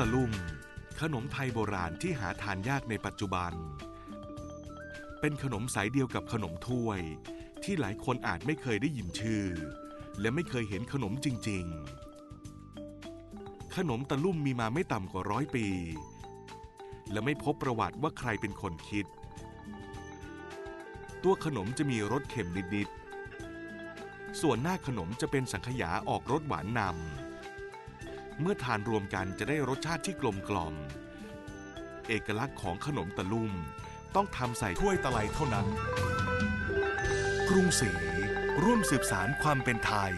ตะลุ่ม ขนมไทยโบราณที่หาทานยากในปัจจุบัน เป็นขนมสายเดียวกับขนมถ้วย ที่หลายคนอาจไม่เคยได้ยินชื่อ และไม่เคยเห็นขนมจริง ๆ ขนมตะลุ่มมีมาไม่ต่ำกว่าร้อยปี และไม่พบประวัติว่าใครเป็นคนคิด ตัวขนมจะมีรสเค็มนิด ๆ ส่วนหน้าขนมจะเป็นสังขยาออกรสหวานนำ เมื่อทานรวมกันจะได้รสชาติที่กลมกล่อม เอกลักษณ์ของขนมตะลุ่ม ต้องทำใส่ถ้วยตะไลเท่านั้น กรุงศรีร่วมสืบสารความเป็นไทย